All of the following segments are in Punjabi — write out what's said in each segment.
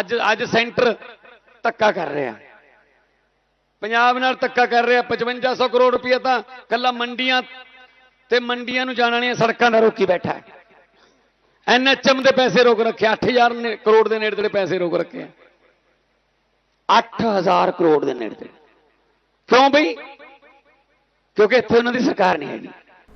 ਅੱਜ ਅੱਜ ਸੈਂਟਰ ਧੱਕਾ ਕਰ ਰਿਹਾ। ਪੰਜਾਬ ਨਾਲ ਧੱਕਾ ਕਰ ਰਿਹਾ 5500 ਕਰੋੜ ਰੁਪਏ ਤਾਂ ਕੱਲਾ ਮੰਡੀਆਂ ਤੇ ਮੰਡੀਆਂ ਨੂੰ ਜਾਣ ਵਾਲੀਆਂ ਸੜਕਾਂ ਦਾ ਰੋਕੀ ਬੈਠਾ ਹੈ। ਐਨਐਚਐਮ ਦੇ ਪੈਸੇ ਰੋਕ ਰੱਖੇ 8000 ਨੇ- ਕਰੋੜ ਦੇ ਨੇੜੇ ਤੇੜੇ ਪੈਸੇ ਰੋਕ ਰੱਖੇ ਆ। 8000 ਕਰੋੜ ਦੇ ਨੇੜੇ ਤੇੜੇ। ਕਿਉਂ ਬਈ? ਕਿਉਂਕਿ ਇੱਥੇ ਉਹਨਾਂ ਦੀ ਸਰਕਾਰ ਨਹੀਂ ਹੈਗੀ।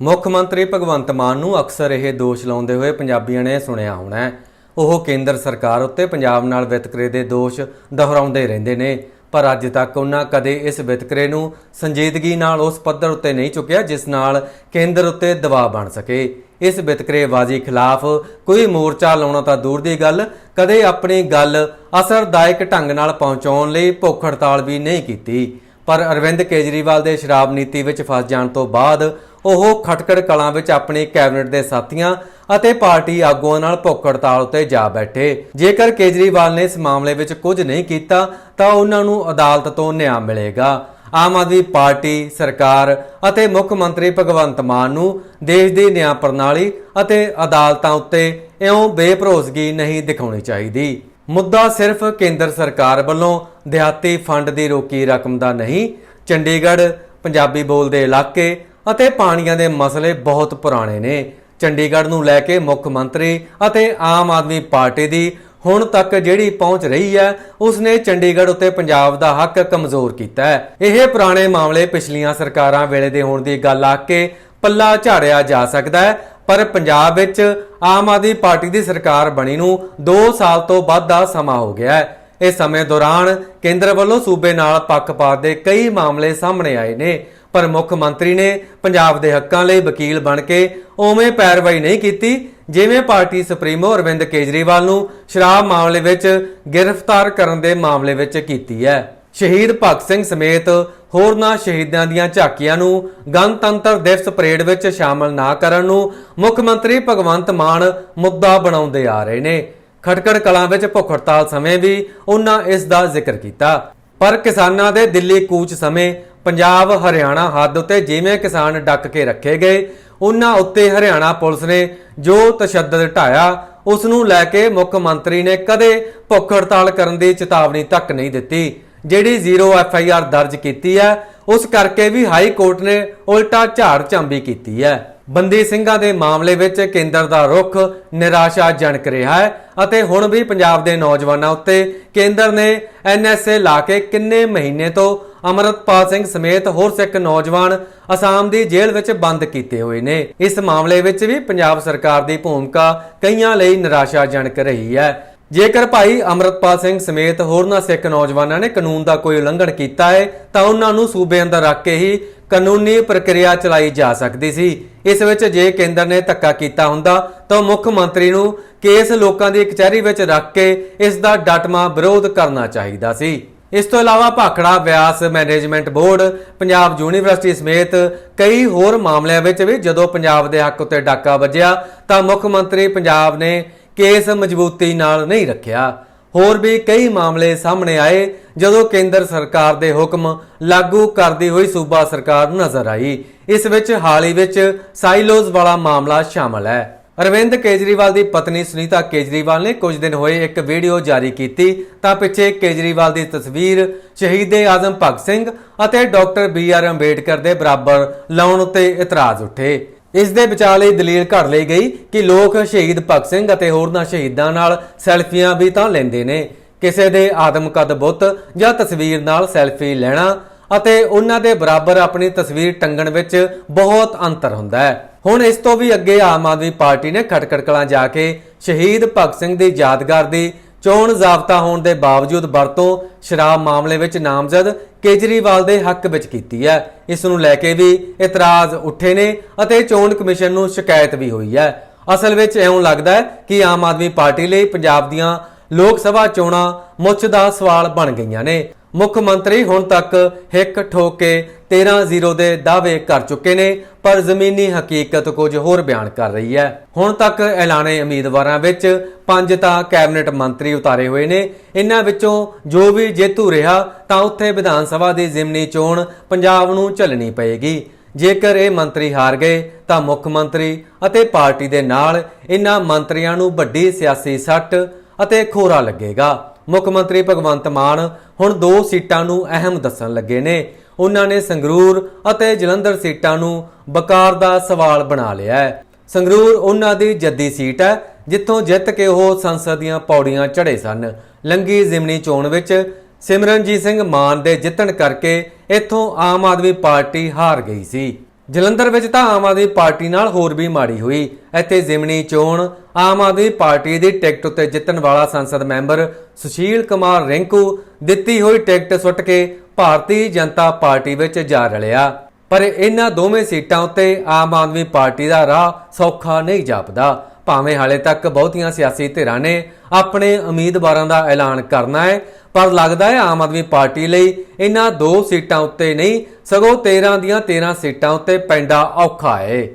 ਮੁੱਖ ਮੰਤਰੀ ਭਗਵੰਤ ਮਾਨ ਨੂੰ ਅਕਸਰ ਇਹ ਦੋਸ਼ ਲਾਉਂਦੇ ਹੋਏ ਪੰਜਾਬੀਆਂ ਨੇ ਸੁਣਿਆ ਹੋਣਾ ਹੈ। ਉਹ ਕੇਂਦਰ ਸਰਕਾਰ ਉੱਤੇ ਪੰਜਾਬ ਨਾਲ ਵਿਤਕਰੇ ਦੇ ਦੋਸ਼ ਦੁਹਰਾਉਂਦੇ ਰਹਿੰਦੇ ਨੇ। ਪਰ ਅੱਜ ਤੱਕ ਉਹਨਾਂ ਕਦੇ ਇਸ ਵਿਤਕਰੇ ਨੂੰ ਸੰਜੀਦਗੀ ਨਾਲ ਉਸ ਪੱਧਰ ਉੱਤੇ ਨਹੀਂ ਚੁੱਕਿਆ ਜਿਸ ਨਾਲ ਕੇਂਦਰ ਉੱਤੇ ਦਬਾਅ ਬਣ ਸਕੇ। ਇਸ ਵਿਤਕਰੇਬਾਜ਼ੀ ਖਿਲਾਫ ਕੋਈ ਮੋਰਚਾ ਲਾਉਣਾ ਤਾਂ ਦੂਰ ਦੀ ਗੱਲ, ਕਦੇ ਆਪਣੀ ਗੱਲ ਅਸਰਦਾਇਕ ਢੰਗ ਨਾਲ ਪਹੁੰਚਾਉਣ ਲਈ ਭੁੱਖ ਹੜਤਾਲ ਵੀ ਨਹੀਂ ਕੀਤੀ। ਪਰ ਅਰਵਿੰਦ ਕੇਜਰੀਵਾਲ ਦੇ ਸ਼ਰਾਬ ਨੀਤੀ ਵਿੱਚ ਫਸ ਜਾਣ ਤੋਂ ਬਾਅਦ ਉਹ ਖਟਕੜ ਕਲਾਂ ਵਿੱਚ ਆਪਣੇ ਕੈਬਨਿਟ ਦੇ ਸਾਥੀਆਂ ਅਤੇ ਪਾਰਟੀ ਆਗੂਆਂ ਨਾਲ ਭੁੱਖ ਹੜਤਾਲ ਉੱਤੇ ਜਾ ਬੈਠੇ। ਜੇਕਰ ਕੇਜਰੀਵਾਲ ਨੇ ਇਸ ਮਾਮਲੇ ਵਿੱਚ ਕੁਝ ਨਹੀਂ ਕੀਤਾ, ਤਾਂ ਉਹਨਾਂ ਨੂੰ ਅਦਾਲਤ ਤੋਂ ਨਿਆਂ ਮਿਲੇਗਾ। ਆਮ ਆਦਮੀ ਪਾਰਟੀ, ਸਰਕਾਰ ਅਤੇ ਮੁੱਖ ਮੰਤਰੀ ਭਗਵੰਤ ਮਾਨ ਨੂੰ ਦੇਸ਼ ਦੀ ਨਿਆਂ ਪ੍ਰਣਾਲੀ ਅਤੇ ਅਦਾਲਤਾਂ ਉੱਤੇ ਇਉਂ ਬੇਭਰੋਸਗੀ ਨਹੀਂ ਦਿਖਾਉਣੀ ਚਾਹੀਦੀ। ਮੁੱਦਾ ਸਿਰਫ ਕੇਂਦਰ ਸਰਕਾਰ ਵੱਲੋਂ ਦਿਹਾਤੀ ਫੰਡ ਦੀ ਰੋਕੀ ਰਕਮ ਦਾ ਨਹੀਂ, ਚੰਡੀਗੜ੍ਹ, ਪੰਜਾਬੀ ਬੋਲਦੇ ਇਲਾਕੇ ਅਤੇ ਪਾਣੀਆਂ ਦੇ ਮਸਲੇ ਬਹੁਤ ਪੁਰਾਣੇ ਨੇ। ਚੰਡੀਗੜ੍ਹ ਨੂੰ ਲੈ ਕੇ ਮੁੱਖ ਮੰਤਰੀ ਅਤੇ ਆਮ ਆਦਮੀ ਪਾਰਟੀ ਦੀ ਹੁਣ ਤੱਕ ਜਿਹੜੀ ਪਹੁੰਚ ਰਹੀ ਹੈ, ਉਸਨੇ ਚੰਡੀਗੜ੍ਹ ਉੱਤੇ ਪੰਜਾਬ ਦਾ ਹੱਕ ਕਮਜ਼ੋਰ ਕੀਤਾ ਹੈ। ਇਹ ਪੁਰਾਣੇ ਮਾਮਲੇ ਪਿਛਲੀਆਂ ਸਰਕਾਰਾਂ ਵੇਲੇ ਦੇ ਹੋਣ ਦੀ ਗੱਲ ਆ ਕੇ ਪੱਲਾ ਝਾੜਿਆ ਜਾ ਸਕਦਾ ਹੈ, ਪਰ ਪੰਜਾਬ ਵਿੱਚ ਆਮ ਆਦਮੀ ਪਾਰਟੀ ਦੀ ਸਰਕਾਰ ਬਣੀ ਨੂੰ 2 ਸਾਲ ਤੋਂ ਵੱਧ ਦਾ ਸਮਾਂ ਹੋ ਗਿਆ ਹੈ। ਇਸ ਸਮੇਂ ਦੌਰਾਨ ਕੇਂਦਰ ਵੱਲੋਂ ਸੂਬੇ ਨਾਲ ਪੱਖਪਾਤ ਦੇ ਕਈ ਮਾਮਲੇ ਸਾਹਮਣੇ ਆਏ ਨੇ। ਪਰ ਮੁੱਖ ਮੰਤਰੀ ਨੇ ਪੰਜਾਬ ਦੇ ਹੱਕਾਂ ਲਈ ਵਕੀਲ ਬਣ ਕੇ ਉਵੇਂ ਪੈਰਵਾਈ ਨਹੀਂ ਕੀਤੀ, ਜਿਵੇਂ ਪਾਰਟੀ ਸੁਪਰੀਮੋ ਅਰਵਿੰਦ ਕੇਜਰੀਵਾਲ ਨੂੰ ਸ਼ਰਾਬ ਮਾਮਲੇ ਵਿੱਚ ਗ੍ਰਿਫਤਾਰ ਕਰਨ ਦੇ ਮਾਮਲੇ ਵਿੱਚ ਕੀਤੀ ਹੈ। ਸ਼ਹੀਦ ਭਗਤ ਸਿੰਘ ਸਮੇਤ ਹੋਰਨਾਂ ਸ਼ਹੀਦਾਂ ਦੀਆਂ ਝਾਕੀਆਂ ਨੂੰ ਗਣਤੰਤਰ ਦਿਵਸ ਪਰੇਡ ਵਿੱਚ ਸ਼ਾਮਲ ਨਾ ਕਰਨ ਨੂੰ ਮੁੱਖ ਮੰਤਰੀ ਭਗਵੰਤ ਮਾਨ ਮੁੱਦਾ ਬਣਾਉਂਦੇ ਆ ਰਹੇ ਨੇ। ਖਟਕੜ ਕਲਾਂ ਵਿੱਚ ਭੁੱਖ ਹੜਤਾਲ ਸਮੇਂ ਵੀ ਉਹਨਾਂ ਇਸ ਦਾ ਜ਼ਿਕਰ ਕੀਤਾ। ਪਰ ਕਿਸਾਨਾਂ ਦੇ ਦਿੱਲੀ ਕੂਚ ਸਮੇਂ ਪੰਜਾਬ, ਹਰਿਆਣਾ ਹੱਦ ਉੱਤੇ ਜਿਵੇਂ ਕਿਸਾਨ ਡੱਕ ਕੇ ਰੱਖੇ ਗਏ, ਉਹਨਾਂ ਉੱਤੇ ਹਰਿਆਣਾ ਪੁਲਿਸ ਨੇ ਜੋ ਤਸ਼ੱਦਦ ਢਾਇਆ ਉਸ ਨੂੰ ਲੈ ਕੇ ਮੁੱਖ ਮੰਤਰੀ ਨੇ ਕਦੇ ਭੁੱਖ ਹੜਤਾਲ ਕਰਨ ਦੀ ਚੇਤਾਵਨੀ ਤੱਕ ਨਹੀਂ ਦਿੱਤੀ। ਜਿਹੜੀ ਜ਼ੀਰੋ ਐਫ ਆਈ ਆਰ ਦਰਜ ਕੀਤੀ ਹੈ, ਉਸ ਕਰਕੇ ਵੀ ਹਾਈ ਕੋਰਟ ਨੇ ਉਲਟਾ ਝਾੜ ਝੰਬੀ ਕੀਤੀ ਹੈ। ਬੰਦੀ ਸਿੰਘਾਂ ਦੇ ਮਾਮਲੇ ਵਿੱਚ ਕੇਂਦਰ ਦਾ ਰੁਖ ਨਿਰਾਸ਼ਾਜਨਕ ਰਿਹਾ ਹੈ ਅਤੇ ਹੁਣ ਵੀ ਪੰਜਾਬ ਦੇ ਨੌਜਵਾਨਾਂ ਉੱਤੇ ਕੇਂਦਰ ਨੇ ਐਨਐਸਏ ਲਾ ਕੇ ਕਿੰਨੇ ਮਹੀਨੇ ਤੋਂ ਅਮਰਤਪਾਲ ਸਿੰਘ ਸਮੇਤ ਹੋਰ ਸਿੱਖ ਨੌਜਵਾਨ ਅਸਾਮ ਦੀ ਜੇਲ੍ਹ ਵਿੱਚ ਬੰਦ ਕੀਤੇ ਹੋਏ ਨੇ। ਇਸ ਮਾਮਲੇ ਵਿੱਚ ਵੀ ਪੰਜਾਬ ਸਰਕਾਰ ਦੀ ਭੂਮਿਕਾ ਕਈਆਂ ਲਈ ਨਿਰਾਸ਼ਾਜਨਕ ਰਹੀ ਹੈ। ਜੇਕਰ ਭਾਈ ਅਮਰਤਪਾਲ ਸਿੰਘ ਸਮੇਤ ਹੋਰਨਾਂ ਸਿੱਖ ਨੌਜਵਾਨਾਂ ਨੇ ਕਾਨੂੰਨ ਦਾ ਕੋਈ ਉਲੰਘਣ ਕੀਤਾ ਹੈ, ਤਾਂ ਉਹਨਾਂ ਨੂੰ ਸੂਬੇ ਅੰਦਰ ਰੱਖ ਕੇ ਹੀ ਕਾਨੂੰਨੀ ਪ੍ਰਕਿਰਿਆ ਚਲਾਈ ਜਾ ਸਕਦੀ ਸੀ। ਇਸ ਵਿੱਚ ਜੇ ਕੇਂਦਰ ਨੇ ਧੱਕਾ ਕੀਤਾ ਹੁੰਦਾ, ਤਾਂ ਮੁੱਖ ਮੰਤਰੀ ਨੂੰ ਕੇਸ ਲੋਕਾਂ ਦੀ ਕਚਹਿਰੀ ਵਿੱਚ ਰੱਖ ਕੇ ਇਸ ਦਾ ਡਟਮਾ ਵਿਰੋਧ ਕਰਨਾ ਚਾਹੀਦਾ ਸੀ। ਇਸ ਤੋਂ ਇਲਾਵਾ Bhakra Beas management board, Punjab university ਸਮੇਤ ਕਈ ਹੋਰ ਮਾਮਲਿਆਂ ਵਿੱਚ ਵੀ ਜਦੋਂ ਪੰਜਾਬ ਦੇ ਹੱਕ ਉੱਤੇ ਡਾਕਾ ਵੱਜਿਆ, ਤਾਂ ਮੁੱਖ ਮੰਤਰੀ ਪੰਜਾਬ ਨੇ ਕੇਸ ਮਜ਼ਬੂਤੀ ਨਾਲ ਨਹੀਂ ਰੱਖਿਆ। ਹੋਰ ਵੀ ਕਈ ਮਾਮਲੇ ਸਾਹਮਣੇ ਆਏ, ਜਦੋਂ ਕੇਂਦਰ ਸਰਕਾਰ ਦੇ ਹੁਕਮ ਲਾਗੂ ਕਰਦੀ ਹੋਈ ਸੂਬਾ ਸਰਕਾਰ ਨਜ਼ਰ ਆਈ। ਇਸ ਵਿੱਚ ਹਾਲ ਹੀ ਵਿੱਚ ਸਾਈਲੋਜ਼ ਵਾਲਾ ਮਾਮਲਾ ਸ਼ਾਮਲ ਹੈ। ਅਰਵਿੰਦ ਕੇਜਰੀਵਾਲ ਦੀ ਪਤਨੀ ਸੁਨੀਤਾ ਕੇਜਰੀਵਾਲ ਨੇ ਕੁਝ ਦਿਨ ਹੋਏ ਇੱਕ ਵੀਡੀਓ ਜਾਰੀ ਕੀਤੀ। ਤਾਂ ਪਿੱਛੇ ਕੇਜਰੀਵਾਲ ਦੀ ਤਸਵੀਰ ਸ਼ਹੀਦੇ ਆਜ਼ਮ ਭਗਤ ਸਿੰਘ ਅਤੇ ਡਾਕਟਰ ਬੀ ਆਰ ਅੰਬੇਡਕਰ ਦੇ ਬਰਾਬਰ ਲਾਉਣ ਉੱਤੇ ਇਤਰਾਜ਼ ਉੱਠੇ। ਇਸ ਦੇ ਵਿਚਾਲੇ ਦਲੀਲ ਘੜ ਲਈ ਗਈ ਕਿ ਲੋਕ ਸ਼ਹੀਦ ਭਗਤ ਸਿੰਘ ਅਤੇ ਹੋਰਨਾਂ ਸ਼ਹੀਦਾਂ ਨਾਲ ਸੈਲਫੀਆਂ ਵੀ ਤਾਂ ਲੈਂਦੇ ਨੇ। ਕਿਸੇ ਦੇ ਆਦਮਕਦ ਬੁੱਤ ਜਾਂ ਤਸਵੀਰ ਨਾਲ ਸੈਲਫੀ ਲੈਣਾ ਅਤੇ ਉਹਨਾਂ ਦੇ ਬਰਾਬਰ ਆਪਣੀ ਤਸਵੀਰ ਟੰਗਣ ਵਿੱਚ ਬਹੁਤ ਅੰਤਰ ਹੁੰਦਾ ਹੈ। ਹੁਣ ਇਸ ਤੋਂ ਵੀ ਅੱਗੇ ਆਮ ਆਦਮੀ ਪਾਰਟੀ ਨੇ ਖਟਕੜ ਕਲਾਂ ਜਾ ਕੇ ਸ਼ਹੀਦ ਭਗਤ ਸਿੰਘ ਦੀ ਯਾਦਗਾਰ ਦੀ ਚੋਣ ਜ਼ਾਬਤਾ ਹੋਣ ਦੇ ਬਾਵਜੂਦ ਵਰਤੋਂ ਸ਼ਰਾਬ ਮਾਮਲੇ ਵਿੱਚ ਨਾਮਜ਼ਦ ਕੇਜਰੀਵਾਲ ਦੇ ਹੱਕ ਵਿੱਚ ਕੀਤੀ ਹੈ। ਇਸ ਨੂੰ ਲੈ ਕੇ ਵੀ ਇਤਰਾਜ਼ ਉੱਠੇ ਨੇ ਅਤੇ ਚੋਣ ਕਮਿਸ਼ਨ ਨੂੰ ਸ਼ਿਕਾਇਤ ਵੀ ਹੋਈ ਹੈ। ਅਸਲ ਵਿੱਚ ਇਉਂ ਲੱਗਦਾ ਹੈ ਕਿ ਆਮ ਆਦਮੀ ਪਾਰਟੀ ਲਈ ਪੰਜਾਬ ਦੀਆਂ ਲੋਕ ਸਭਾ ਚੋਣਾਂ ਮੁੱਛ ਦਾ ਸਵਾਲ ਬਣ ਗਈਆਂ ਨੇ। ਮੁੱਖ ਮੰਤਰੀ ਹੁਣ ਤੱਕ ਹਿੱਕ ਠੋਕ ਕੇ 13-0 ਦੇ ਦਾਅਵੇ ਕਰ ਚੁੱਕੇ ਨੇ, ਪਰ ਜ਼ਮੀਨੀ ਹਕੀਕਤ ਕੁਝ ਹੋਰ ਬਿਆਨ ਕਰ ਰਹੀ ਹੈ। ਹੁਣ ਤੱਕ ਐਲਾਨੇ ਉਮੀਦਵਾਰਾਂ ਵਿੱਚ ਪੰਜ ਤਾਂ ਕੈਬਨਿਟ ਮੰਤਰੀ ਉਤਾਰੇ ਹੋਏ ਨੇ। ਇਹਨਾਂ ਵਿੱਚੋਂ ਜੋ ਵੀ ਜੇਤੂ ਰਿਹਾ, ਤਾਂ ਉੱਥੇ ਵਿਧਾਨ ਸਭਾ ਦੀ ਜ਼ਿਮਨੀ ਚੋਣ ਪੰਜਾਬ ਨੂੰ ਝੱਲਣੀ ਪਏਗੀ। ਜੇਕਰ ਇਹ ਮੰਤਰੀ ਹਾਰ ਗਏ, ਤਾਂ ਮੁੱਖ ਮੰਤਰੀ ਅਤੇ ਪਾਰਟੀ ਦੇ ਨਾਲ ਇਹਨਾਂ ਮੰਤਰੀਆਂ ਨੂੰ ਵੱਡੀ ਸਿਆਸੀ ਸੱਟ ਅਤੇ ਖੋਰਾ ਲੱਗੇਗਾ। ਮੁੱਖ ਮੰਤਰੀ ਭਗਵੰਤ ਮਾਨ ਹੁਣ ਦੋ ਸੀਟਾਂ ਨੂੰ ਅਹਿਮ ਦੱਸਣ ਲੱਗੇ ਨੇ। ਉਹਨਾਂ ਨੇ ਸੰਗਰੂਰ ਅਤੇ ਜਲੰਧਰ ਸੀਟਾਂ ਨੂੰ ਬਕਾਰ ਦਾ ਸਵਾਲ ਬਣਾ ਲਿਆ ਹੈ। ਸੰਗਰੂਰ ਉਹਨਾਂ ਦੀ ਜੱਦੀ ਸੀਟ ਹੈ, ਜਿੱਥੋਂ ਜਿੱਤ ਕੇ ਉਹ ਸੰਸਦ ਦੀਆਂ ਪੌੜੀਆਂ ਚੜ੍ਹੇ ਸਨ। ਲੰਗੀ ਜ਼ਿਮਨੀ ਚੋਣ ਵਿੱਚ ਸਿਮਰਨਜੀਤ ਸਿੰਘ ਮਾਨ ਦੇ ਜਿੱਤਣ ਕਰਕੇ ਇੱਥੋਂ ਆਮ ਆਦਮੀ ਪਾਰਟੀ ਹਾਰ ਗਈ ਸੀ। ਜਲੰਧਰ ਵਿੱਚ ਤਾਂ ਆਮ ਆਦਮੀ ਪਾਰਟੀ ਨਾਲ ਹੋਰ ਵੀ ਮਾੜੀ ਹੋਈ। ਇੱਥੇ ਜ਼ਿਮਨੀ ਚੋਣ, ਆਮ ਆਦਮੀ ਪਾਰਟੀ ਦੀ ਟਿਕਟ ਉੱਤੇ ਜਿੱਤਣ ਵਾਲਾ ਸੰਸਦ ਮੈਂਬਰ ਸੁਸ਼ੀਲ ਕੁਮਾਰ ਰਿੰਕੂ ਦਿੱਤੀ ਹੋਈ ਟਿਕਟ ਸੁੱਟ ਕੇ ਭਾਰਤੀ ਜਨਤਾ ਪਾਰਟੀ ਵਿੱਚ ਜਾ ਰਲਿਆ। ਪਰ ਇਹਨਾਂ ਦੋਵੇਂ ਸੀਟਾਂ ਉੱਤੇ ਆਮ ਆਦਮੀ ਪਾਰਟੀ ਦਾ ਰਾਹ ਸੌਖਾ ਨਹੀਂ ਜਾਪਦਾ। ਭਾਵੇਂ ਹਾਲੇ ਤੱਕ ਬਹੁਤੀਆਂ ਸਿਆਸੀ ਧਿਰਾਂ ਨੇ ਆਪਣੇ ਉਮੀਦਵਾਰਾਂ ਦਾ ਐਲਾਨ ਕਰਨਾ ਹੈ, ਪਰ ਲੱਗਦਾ ਹੈ ਆਮ ਆਦਮੀ ਪਾਰਟੀ ਲਈ ਇਹਨਾਂ ਦੋ ਸੀਟਾਂ ਉੱਤੇ ਨਹੀਂ, ਸਗੋਂ 13 ਦੀਆਂ 13 ਸੀਟਾਂ ਉੱਤੇ ਪੈਂਦਾ ਔਖਾ ਹੈ।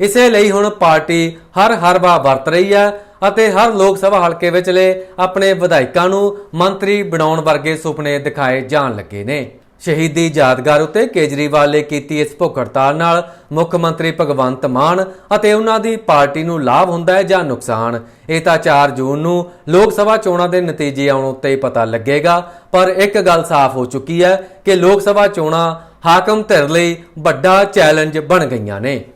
ਇਸੇ ਲਈ ਹੁਣ ਪਾਰਟੀ ਹਰ ਹਰਬਾ ਵਰਤ ਰਹੀ ਹੈ ਅਤੇ ਹਰ ਲੋਕ ਸਭਾ ਹਲਕੇ ਵਿਚਲੇ ਆਪਣੇ ਵਿਧਾਇਕਾਂ ਨੂੰ ਮੰਤਰੀ ਬਣਾਉਣ ਵਰਗੇ ਸੁਪਨੇ ਦਿਖਾਏ ਜਾਣ ਲੱਗੇ ਨੇ। ਸ਼ਹੀਦੀ ਯਾਦਗਾਰ ਉੱਤੇ ਕੇਜਰੀਵਾਲ ਨੇ ਕੀਤੀ ਇਸ ਭੁੱਖ ਹੜਤਾਲ ਨਾਲ ਮੁੱਖ ਮੰਤਰੀ ਭਗਵੰਤ ਮਾਨ ਅਤੇ ਉਹਨਾਂ ਦੀ ਪਾਰਟੀ ਨੂੰ ਲਾਭ ਹੁੰਦਾ ਹੈ ਜਾਂ ਨੁਕਸਾਨ। ਇਹ ਤਾਂ 4 ਜੂਨ ਨੂੰ ਲੋਕ ਸਭਾ ਚੋਣਾਂ ਦੇ ਨਤੀਜੇ ਆਉਣ ਉੱਤੇ ਹੀ ਪਤਾ ਲੱਗੇਗਾ, ਪਰ ਇੱਕ ਗੱਲ ਸਾਫ਼ ਹੋ ਚੁੱਕੀ ਹੈ ਕਿ ਲੋਕ ਸਭਾ ਚੋਣਾਂ ਹਾਕਮ ਧਿਰ ਲਈ ਵੱਡਾ ਚੈਲੰਜ ਬਣ ਗਈਆਂ ਨੇ।